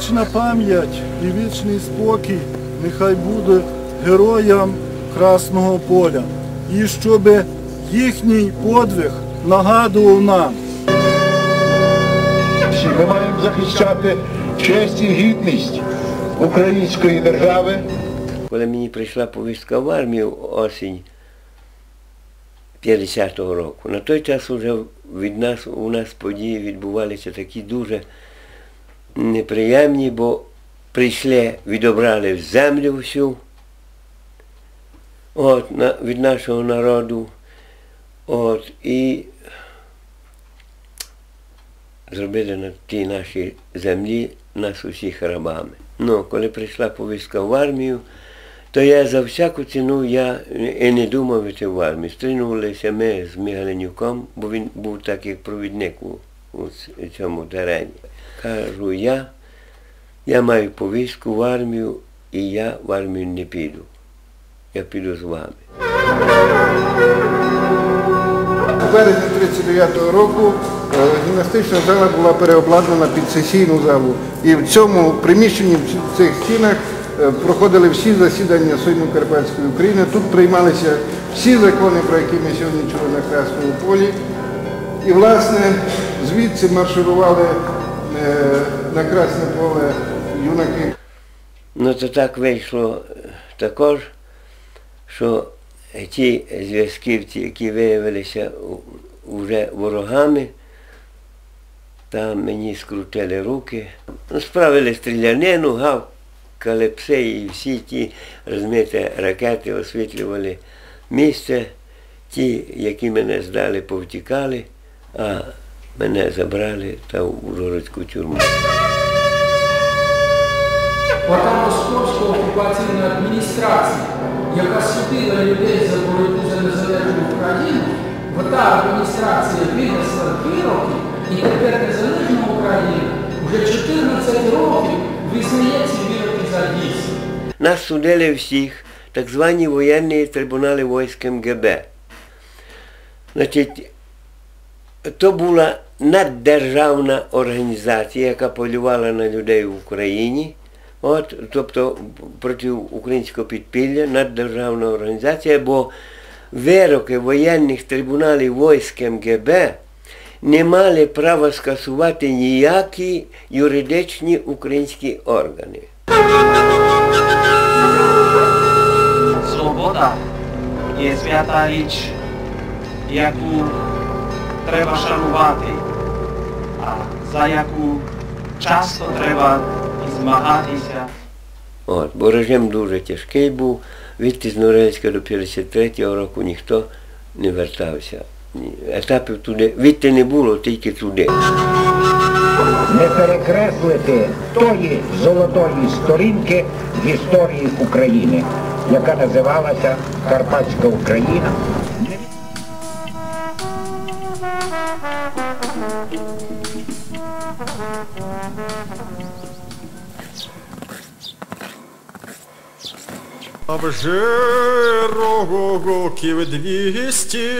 Вічна пам'ять і вічний спокій нехай буде героям Красного поля. І щоб їхній подвиг нагадував нам. Ми маємо захищати честь і гідність української держави. Коли мені прийшла повістка в армію осінь 50-го року, на той час вже від нас, у нас події відбувалися такі дуже неприємні, бо прийшли, відобрали землю всю от, на, від нашого народу. От, і зробили на тій нашій землі нас усіх рабами. Ну, коли прийшла повістка в армію, то я за всяку ціну я і не думав йти в армію. Стрінулися ми з Мігаленюком, бо він був так як провідник у, у цьому терені. Кажу, я, я маю повістку в армію і я в армію не піду. Я піду з вами. У березні 39-го року е, гімнастична зала була переобладнана під сесійну залу. І в цьому приміщенні, в цих стінах е, проходили всі засідання Сейму Карпатської України. Тут приймалися всі закони, про які ми сьогодні чули на Красному полі. І, власне, звідси марширували е, на Красне поле юнаки. Ну то так вийшло е, також, що ті зв'язківці, які виявилися вже ворогами, там мені скрутили руки, ну, справили стрілянину, гавкали пси і всі ті, розумієте, ракети освітлювали місце. Ті, які мене здали, повтікали, а мене забрали та в Ужгородську тюрму. Ота московська окупаційна адміністрація, яка судила людей за боротьбу за незалежну Україну, ота адміністрація винесла вироки, і тепер незалежна Україна вже 14 років визнає ці вироки за дійсні. Нас судили всіх, так звані воєнні трибунали військ МГБ. Значить, то була наддержавна організація, яка полювала на людей в Україні. От, тобто проти українського підпілля, наддержавна організація, бо вироки воєнних трибуналів військ МГБ не мали права скасувати ніякі юридичні українські органи. Свобода є свята річ, яку треба шанувати, а за яку часто треба і змагатися. От, бо режим дуже тяжкий був. Відти з Норильська до 53-го року ніхто не вертався. Ні, Етапів туди, відти не було, тільки туди. не перекреслити тої золотої сторінки в історії України, яка називалася Карпатська Україна. А вже років двісті